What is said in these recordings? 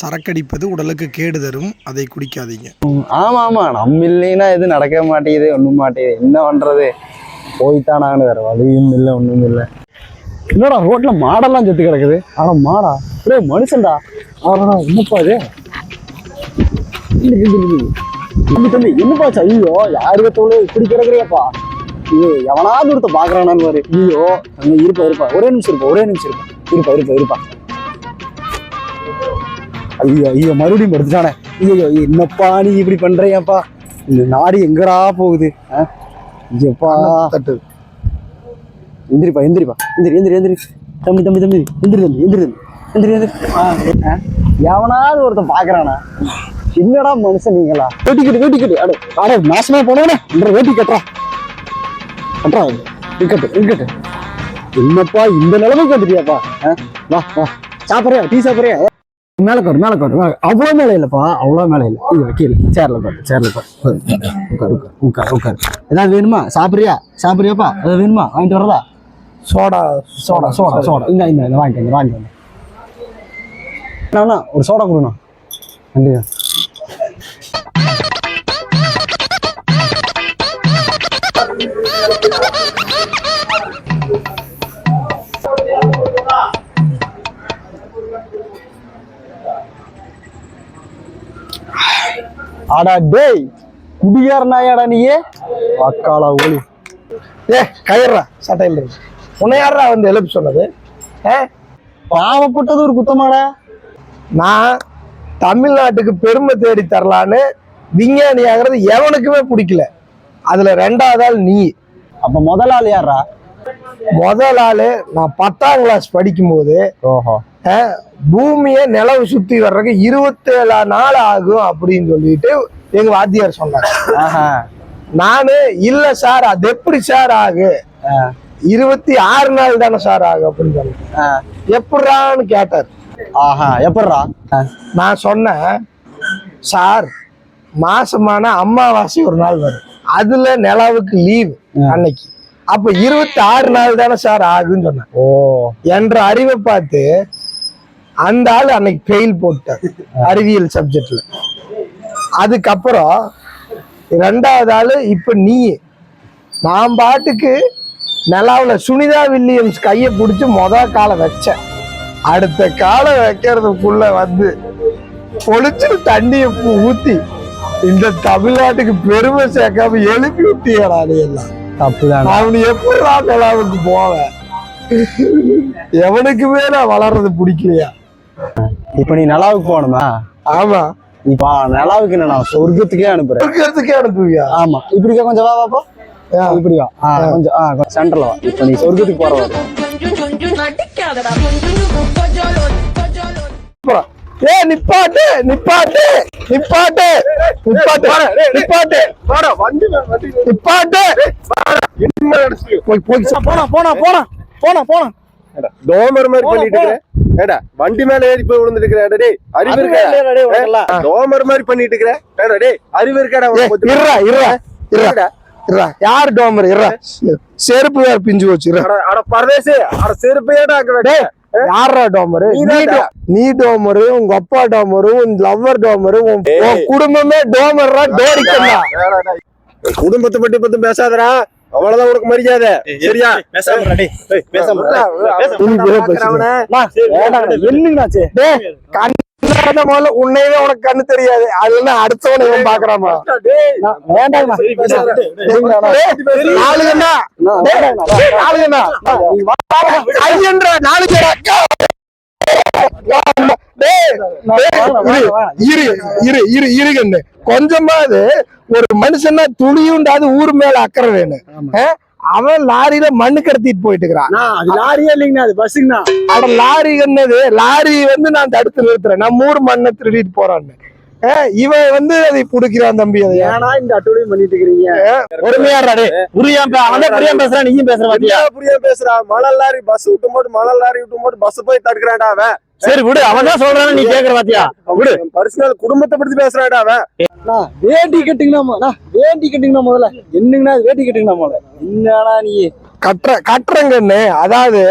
சரக்கடிப்பது உடலுக்கு கேடு தரும் அதை குடிக்காதீங்க. ஆமா ஆமா. நம்ம இல்லைன்னா எதுவும் நடக்க மாட்டேங்குது ஒண்ணும் மாட்டேங்குது. என்ன பண்றது? போய்த்தான் ஆகணும் வேற வழியும் இல்லை ஒன்றும் இல்லை. என்னடா ரோட்ல மாடெல்லாம் செத்து கிடக்குது? ஆனா மாடா? ஒரே மனுஷன்டா. ஆனா என்னப்பா இது? தம்பி தம்பி என்னப்பா ஐயோ யாரு தோழு இப்படி கிடக்குறியாப்பா. ஐயோ எவனாவது ஒருத்த பாக்குறானான்னு பாரு. ஐயோ அங்கே இருப்பா இருப்பா. ஒரே நிமிஷம் இருப்பா ஒரே நிமிஷம் இருப்பா. இருப்பா இருப்பா இருப்பா. ஐயோ ஐயோ மறுபடியும் படுத்துட்டானே. ஐயோ என்னப்பா நீ இப்படி பண்றியாப்பா? இந்த நாடு எங்கடா போகுது? ஐயோப்பா. தட்டு எந்திரிப்பா எந்திரிப்பா. எந்திரி எந்திரி எந்திரி. தம்பி தம்பி தம்பி. எந்திரி தம்பி எந்திரி தம்பி. எந்திரி. எவனாவது ஒருத்தன் பாக்குறானா? என்னடா மனுஷன் நீங்களா? வேட்டி கட்டு வேட்டி கட்டு அட அட நாசமா போனவனே. இந்த வேட்டி கட்டுறா. கட்டுறா இருக்கட்டு இருக்கட்டு என்னப்பா இந்த நிலைமைக்கு வந்துட்டியாப்பா? ஆ? வா வா. சாப்பிட்றியா? டீ சாப்பிட்றியா? மேல உட்காரு மேல உட்காரு. அவ்வளோ மேல இல்லப்பா அவ்வளோ மேல இல்லை. கீழே சேர்ல உட்காரு சேர்ல உட்காரு. உட்காரு உட்காரு ஏதாவது வேணுமா? சாப்பிட்றியா? சாப்பிட்றியாப்பா? ஏதாவது வேணுமா? வாங்கிட்டு வரதா? சோடா சோடா சோடா சோடா இந்த இந்த வாங்கிட்டு வந்து வாங்கிட்டு வந்து ஒரு சோடா கொடுண்ணா. நன்றி ஆடா டேய் குடியார் நாயாடா நீயே. அக்காலா ஒளி. ஏ கயிறா சட்டையில் இருக்கு உன்னை யாரா வந்து எழுப்பு சொன்னது? ஏ பாவப்பட்டது ஒரு குத்தமாடா. நான் தமிழ்நாட்டுக்கு பெருமை தேடி தரலான்னு விஞ்ஞானி ஆகிறது எவனுக்குமே பிடிக்கல. அதுல ரெண்டாவது ஆள் நீ. அப்ப முதல் ஆள் யாரா முதல் ஆளு நான் பத்தாம் கிளாஸ் படிக்கும்போது ஓஹோ. பூமியை நிலவு சுத்தி வர்றதுக்கு இருபத்தேழு நாள் ஆகும் அப்படின்னு சொல்லிட்டு எங்க வாத்தியார் சொன்னாங்க ஆஹா. நானு இல்ல சார் அது எப்படி சார் ஆகு? இருபத்தி ஆறு நாள் தானே சார் ஆகும் அப்படின்னு சொன்னேன் ஆ. எப்படான்னு கேட்டார். ஆஹா எப்பட்றா? நான் சொன்னேன் சார் மாசமான அமாவாசை ஒரு நாள் வரும். அதுல நிலவுக்கு லீவ் அன்னைக்கு. அப்ப இருபத்தி ஆறு நாள் தானே சார் ஆகுன்னு சொன்னேன். ஓ. என்ற அறிவை பார்த்து அந்த ஆள் அன்னைக்கு ஃபெயில் போட்டார் அறிவியல் சப்ஜெக்ட்ல அதுக்கப்புறம் ரெண்டாவது ஆளு இப்ப நீ. நான் பாட்டுக்கு நிலாவுல சுனிதா வில்லியம்ஸ் கையை பிடிச்சி மொத காலை வச்சேன். அடுத்த காலை வைக்கிறதுக்குள்ள வந்து பொழிச்சு தண்ணியை பூ- ஊத்தி இந்த தமிழ்நாட்டுக்கு பெருமை சேர்க்காம எழுப்பி விட்டியடா நீ எல்லாம். தப்புதான். அவனு எப்படா நிலாவுக்கு போவேன்? எவனுக்குமே நான் வளர்றது பிடிக்கலையா? இப்ப நீ நிலாவுக்கு போகணுமா? ஆமா. இப்ப நிலாவுக்கு என்ன நான் சொர்க்கத்துக்கே அனுப்புறேன். இருக்கிறதுக்கே அனுப்புவியா? ஆமா. இப்படிக்கா கொஞ்சம் வா பாப்பா இப்படி வா ஆ, கொஞ்சம் ஆ கொஞ்சம் சென்டர்ல வா. இப்ப நீ சொர்க்கத்துக்கு போற அப்புறம், ஏ நிப்பாட்டு நிப்பாட்டு நிப்பாட்டு நிப்பாட்டு. நிப்பாட்டு. நிப்பாட்டு. போய் போய். போனா போனா போனா போனா போனா டோமர் மாதிரி பண்ணிட்டு ஏடா வண்டி மேல ஏறி போய் விழுந்துட்டு டேய் அறிவு இருக்கா? டோமர் மாதிரி பண்ணிட்டு இருக்கிற? ஏடா டேய் அறிவு இருக்காடா? இருடா இருடா இருடா இருடா. யார் டோமர் இருடா செருப்பு வேற பிஞ்சு இருடா. அட பரதேசி அட செருப்பையடா அங்க வைக்க. யாரா டோமரு நீ டோமரு உங்க அப்பா டோமரு உன் லவ்வர் டோமரு உன் குடும்பமே டோமர்ரா டேய். குடும்பத்தை பத்தி பத்தி பேசாதடா. அவ்வளவுதான் உனக்கு மரியாதை. சரியா? முதல்ல உன்னையவே உனக்கு கண்ணு தெரியாது. அதுல அடுத்தவனை இவன் பாக்குறாமா வேண்டாங்கண்ணா நாளுங்கண்ணா நாளுங்கண்ணா இரு இரு இரு இரு கண்ணு. கொஞ்சமாவது ஒரு மனுஷன்னா துளியுண்டாது ஊர் மேல அக்கறை வேணும்? அவன் லாரியில மண்ணு கடத்திட்டு போயிட்டு இருக்கிறான் அது லாரியே இல்லைங்கண்ணா அது பஸ்ஸுங்கண்ணா. அட லாரி என்னது? லாரி வந்து நான் தடுத்து நிறுத்துறேன். நம்ம ஊர் மண்ணை திருடிட்டு போறான்னு. இவன் வந்து அதை புடிக்கிறான் தம்பி அதை. ஏன்னா இந்த அட்டுடையும் பண்ணிட்டு இருக்கிறீங்க. பொறுமையாடுறாரு புரியாம அவன் தான் புரியாம பேசுறான் நீயும் பேசுற புரியா புரியா பேசுறா? மணல் லாரி பஸ் விட்டு போட்டு மணல் லாரி விட்டு போட்டு பஸ் போய் தடுக்கிறான்டா அவன். சரி விடு. அவன் தான் சொல்றான்னு நீ கேக்குற பாத்தியா? விடு. பர்சனல் குடும்பத்தை பத்தி பேசுறான்டா அவன். வேட்டி கட்டுங்கண்ணா வேட்டி கட்டுங்கண்ணா முதல்ல? என்னங்கண்ணா அது வேட்டி கட்டுங்கண்ணா முதல்ல? என்னடா நீ? கட்டுற கட்டுறங்கன்னு அதாவது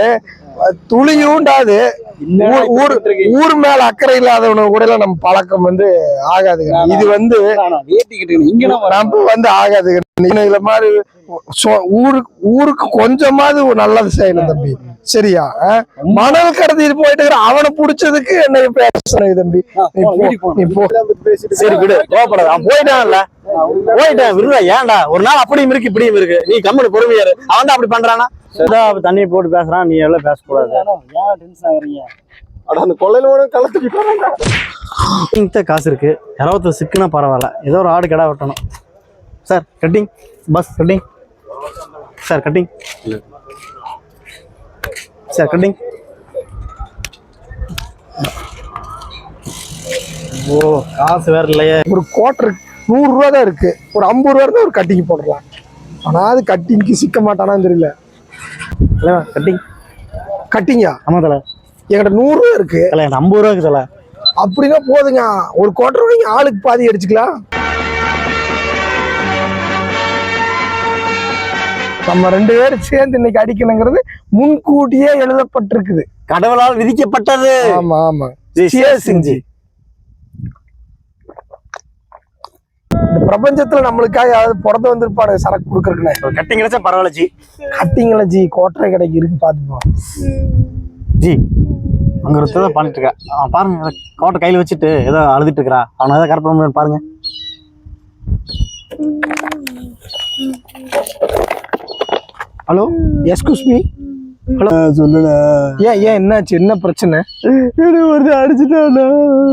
துளியுண்டாது. ஊர் ஊர் மேல அக்கறை இல்லாதவனு கூட எல்லாம் நம்ம பழக்கம் வந்து ஆகாதுங்க இது வந்து நம்ம வந்து ஆகாதுங்க நீங்க இதுல மாதிரி சொ- ஊருக்கு ஊருக்கு கொஞ்சமாவது ஒரு நல்லது செய்யணும் தம்பி. சரியா? மணல் கடத்திட்டு போயிட்டு இருக்கிற அவனை புடிச்சதுக்கு என்ன பேசணும் தம்பி. நீ போ, நீ போ. சரி விடு. கோவப்படாத. அவன் போயிட்டான்ல. போயிட்டேன் விடுறா. ஏன்டா? ஒரு நாள் அப்படியும் இருக்கு இப்படியும் இருக்கு. நீ கம்மனு பொறுமையாரு அவன் தான் அப்படி பண்றானா? அதான் தண்ணி போட்டு பேசுறான். நீ எல்லாம் பேசக்கூடாது. ஏன் டென்ஷன் ஆகுறீங்க? அட அந்த கொள்ளையில கூட கலத்துக்கு போறாங்க இங்கிட்ட காசு இருக்கு. யாராவது சிக்குனா பரவாயில்ல. ஏதோ ஒரு ஆடு கடை வெட்டணும். Sir cutting bus cutting sir cutting sir cutting ஓ காசு வேற இல்லையே. ஒரு குவார்டர் நூறு ரூபா தான் இருக்கு. ஒரு ஐம்பது ரூபா இருந்தா ஒரு கட்டிங் போடலாம். ஆனா அது கட்டிங்க்கு சிக்க மாட்டானான்னு தெரியல. கட்டிங் கட்டிங்கா ஆமா தலை. என்கிட்ட நூறு ரூபா இருக்கு. எனக்கு ஐம்பது ரூபாய்க்கு தலை. அப்படின்னா போதுங்க. ஒரு வாங்கி ஆளுக்கு பாதி அடிச்சுக்கலாம். நம்ம ரெண்டு பேரும் சேர்ந்து இன்னைக்கு அடிக்கணுங்கிறது முன்கூட்டியே எழுதப்பட்டிருக்குது. கடவுளால் விதிக்கப்பட்டது. ஆமா ஆமா. சிங்ஜி. இந்த பிரபஞ்சத்துல நம்மளுக்காக யாராவது பிறந்து வந்திருப்பாரு சரக்கு கொடுக்கறதுக்குன்னு. ஒரு கட்டிங் கிடைச்சா பரவாயில்ல ஜி. கட்டிங்களா ஜி கோட்டரை கடைக்கு இருக்கு பாத்துப்போம் ஜி அங்க ஒருத்தர் பண்ணிட்டு இருக்கா. பாருங்க கோட்டை கையில வச்சுட்டு ஏதோ அழுதுட்டு இருக்கிறா அவனை ஏதோ கரெக்ட் பண்ண பாருங்க. ஹலோ எஸ்கூஸ் மீ சொல்லுடா. ஏன் ஏன் என்னாச்சு? என்ன பிரச்சனை? ஒருத்தர் அடிச்சுட்டானா?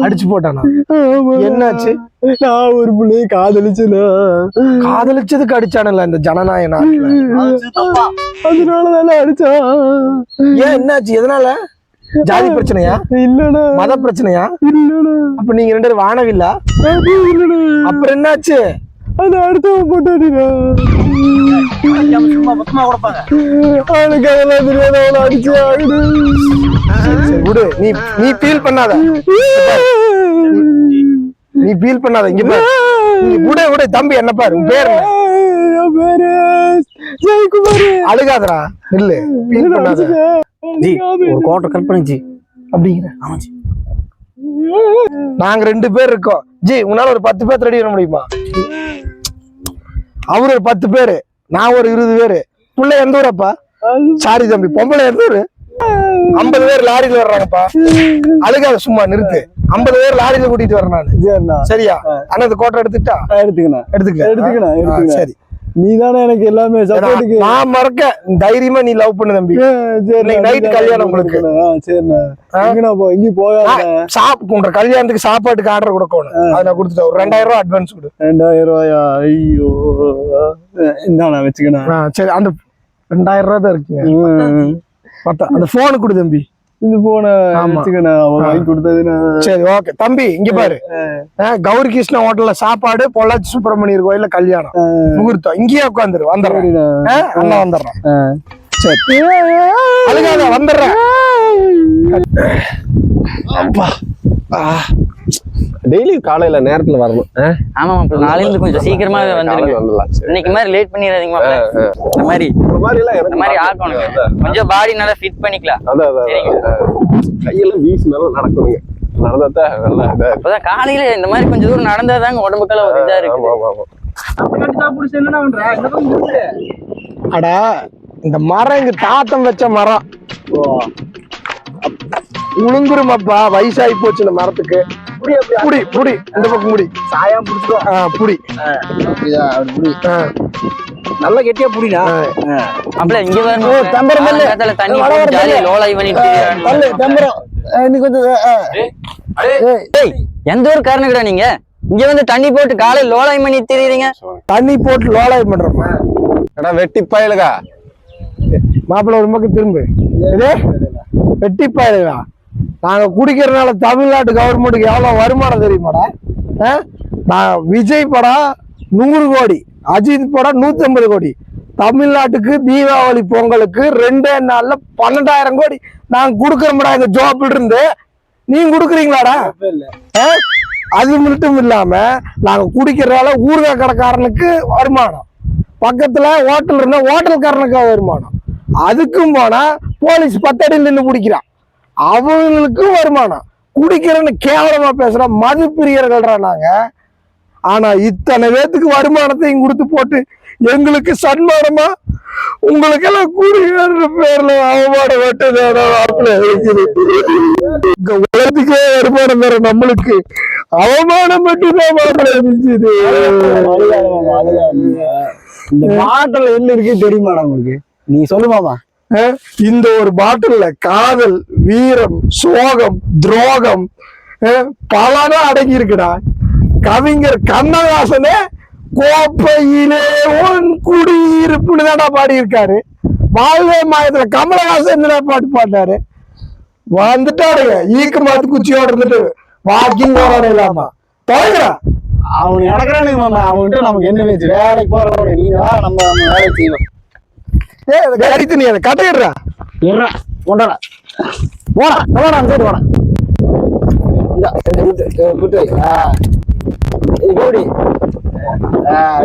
அடிச்சு போட்டானா? என்னாச்சு? நான் ஒரு பிள்ளைய காதலிச்சனா? காதலிச்சதுக்கு அடிச்சானல்ல இந்த ஜனநாயக நாட்டுல? அதனாலதானே அடிச்சான் ஏன் என்னாச்சு? எதனால? ஜாதி பிரச்சனையா? இல்லடா. மத பிரச்சனையா? இல்லடா. அப்ப நீங்க ரெண்டு பேரும் வானவில்லா? அப்புறம் என்னாச்சு? அது அடுத்தவன் போட்டாடிடா அவனுக்கு அதெல்லாம் தெரியாத அவனை அடிச்சு ஆகுது விடு. நீ நீ ஃபீல் பண்ணாத. நீ ஃபீல் பண்ணாத. இங்க பாரு. நீ விடு விடு. தம்பி என்ன பாரு? உன் பேர் பேரு ஜெயக்குமார். அழுகாதடா. இல்ல ஃபீல் பண்ணாத. ஜி ஒரு கோட்டை கற்பனை ஜி. அப்படிங்கிற. ஆமா ஜி. நாங்க ரெண்டு பேர் இருக்கோம். ஜி உன்னால ஒரு பத்து பேர் ரெடி பண்ண முடியுமா? அவர் ஒரு பத்து பேரு நான் ஒரு இருபது பேரு. புள்ள எந்த ஊரப்பா? சாரி தம்பி பொம்பளை எந்த ஊரு? ஐம்பது பேர் லாரியில வர்றாங்கப்பா. அழுகாத சும்மா நிறுத்து. ஐம்பது பேர் லாரியில கூட்டிட்டு வரேன் நான். சரியா? ஆனா இந்த கோட்டை எடுத்துட்டா எடுத்துக்கண்ணா எடுத்துக்க எடுத்துக்கணும், ஆ, எடுத்துக்கணும். சரி. நீ தானே எனக்கு எல்லாமே சப்போர்ட்டுக்கு. நான் மறக்க தைரியமா நீ லவ் பண்ணு தம்பி. இன்னைக்கு night கல்யாணம் உங்களுக்கு. சரிண்ணா? எங்கண்ணா போ எங்கேயும் போகாத. சாப் உன்ற கல்யாணத்துக்கு சாப்பாட்டுக்கு ஆர்டர் கொடுக்கணும் அதை நான் கொடுத்துட்டேன். ஒரு ரெண்டாயிரம் ரூபாய் அட்வான்ஸ் கொடு. ரெண்டாயிரம் ரூபாயா? ஐயோ. இந்தாண்ணா வச்சுக்கண்ணா. ஆ, சரி அந்த ரெண்டாயிரம் ரூபாய் தான் இருக்குங்க. அந்த போனு கொடு தம்பி. இந்த போன வாங்கி கொடுத்ததுண்ணா சரி ஓகே தம்பி இங்க பாரு. கௌரி கிருஷ்ணா ஹோட்டல்ல சாப்பாடு பொள்ளாச்சி சுப்பிரமணியர் கோயில்ல கல்யாணம். முகூர்த்தம். இங்கேயே உட்காந்துரு வந்துடுறேன். அண்ணா வந்துடுறேன். ஆ. சரி. அழுகாத வந்துடுறேன். அப்பா. ஆ, டெய்லி காலையில நேரத்துல வரணும்? ஆமா இருந்து கொஞ்சம் சீக்கிரமா வந்துருங்க. இன்னைக்கு மாதிரி லேட் பண்ணிடாதீங்க இந்த மாதிரி இந்த மாதிரி எல்லாம் இந்த எனக்கு மாதிரி பார்க்க ஆக்கணுங்க கொஞ்சம் பாடி நல்லா ஃபிட் பண்ணிக்கலாம். அதான். கையெல்லாம் வீசி நல்லா நடக்கணுங்க நடந்தாதான் நல்லா. அப்பதான் காலையில இந்த மாதிரி கொஞ்சம் தூரம் நடந்தாதாங்க உடம்புக்கெல்லாம் ஒரு இதா ஆமா, இருக்கு. அடா இந்த மரம் எங்க தாத்தம் வச்ச மரம். உளுந்துருமாப்பா வயசாகி போச்சு இந்த மரத்துக்கு. புடி புடி இந்த பக்கம் முடி சாயம் புடிச்சிக்கோ. ஆ புடி. ஆ, நல்லா கெட்டியா புடிடா. மாப்பிள்ள இங்க ஓ, தம்பரம் தண்ணி தள்ளு. லோலாய் பண்ணிட்டு தள்ளு தம்பரம். இன்னைக்கு கொஞ்சம். ஏய், எந்த நீங்க? இங்க வந்து தண்ணி போட்டு காலையில லோலாய் பண்ணி தெரியுறீங்க. தண்ணி போட்டு லோலாய் பண்றோமா எடா, வெட்டி பயலுகா மாப்பிள்ள ஒரு பக்கம் திரும்பு. இதே? வெட்டி பாருங்களா நாங்க குடிக்கிறதுனால தமிழ்நாட்டு கவர்மெண்ட்டுக்கு எவ்வளவு வருமானம் தெரியுமாடா? ஆ? நான் விஜய் படம் நூறு கோடி அஜித் படம் நூத்தி ஐம்பது கோடி தமிழ்நாட்டுக்கு தீபாவளி பொங்கலுக்கு ரெண்டே நாள்ல பன்னெண்டாயிரம் கோடி. நாங்க கொடுக்குறோம்டா இந்த ஜோப்பில் இருந்து நீங்க கொடுக்குறீங்களாடா? ஆ? அது மட்டும் இல்லாம நாங்க குடிக்கிறதால ஊறுகாய் கடைக்காரனுக்கு வருமானம். பக்கத்துல ஹோட்டல் இருந்தால் ஹோட்டல்காரனுக்கு வருமானம். அதுக்கும் போனா போலீஸ் பத்தடியில் நின்று பிடிக்கிறான் அவங்களுக்கும் வருமானம். குடிக்கிறேன்னு கேவலமா பேசுற மது பிரியர்கள்ரா நாங்க. ஆனா இத்தனை பேத்துக்கு வருமானத்தையும் கொடுத்து போட்டு எங்களுக்கு சன்மானமா உங்களுக்கெல்லாம் குடிக்கிற பேர்ல அவமானம் மட்டும் உலகத்துக்கே வருமானம் வேற நம்மளுக்கு அவமானம் மட்டும்தான் மாப்பிள்ள இருந்துச்சு இந்த பாட்டில் என்ன இருக்கு தெரியுமாடா உங்களுக்கு? நீ சொல்லுமாமா இந்த ஒரு பாட்டில்ல காதல் வீரம் சோகம் துரோகம் பலதான் அடங்கி இருக்குடா கவிஞர் கண்ணதாசனே கோப்பையிலே உன் குடியிருப்புன்னு தான்டா பாடியிருக்காரு. வாழ்வே மாயத்துல கமலஹாசன் என்னடா பாட்டு பாடினாரு வந்துட்டாருங்க. ஈக்கு மாத்து குச்சியோட இருந்துட்டு வாக்கிங் போறாரு இல்லாமா தொலைகிறா அவன் நடக்கிறானுங்க மாமா. அவன்கிட்ட நமக்கு என்ன பேச்சு? வேலைக்கு போறவங்க நீ நம்ம வேலை செய்வோம். ஏ கடித்து நீ அதை கட்டையிடுறா ஏறா கொண்டாடா. போடா போடா அந்த சைடு போடா இந்தா,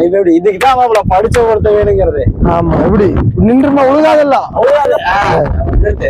இது எப்படி? இதுக்கு தான் மாப்பிள படிச்ச ஒருத்த வேணுங்கிறது. ஆமா எப்படி? நின்றுமா ஒழுகாதல்ல நிறுத்து.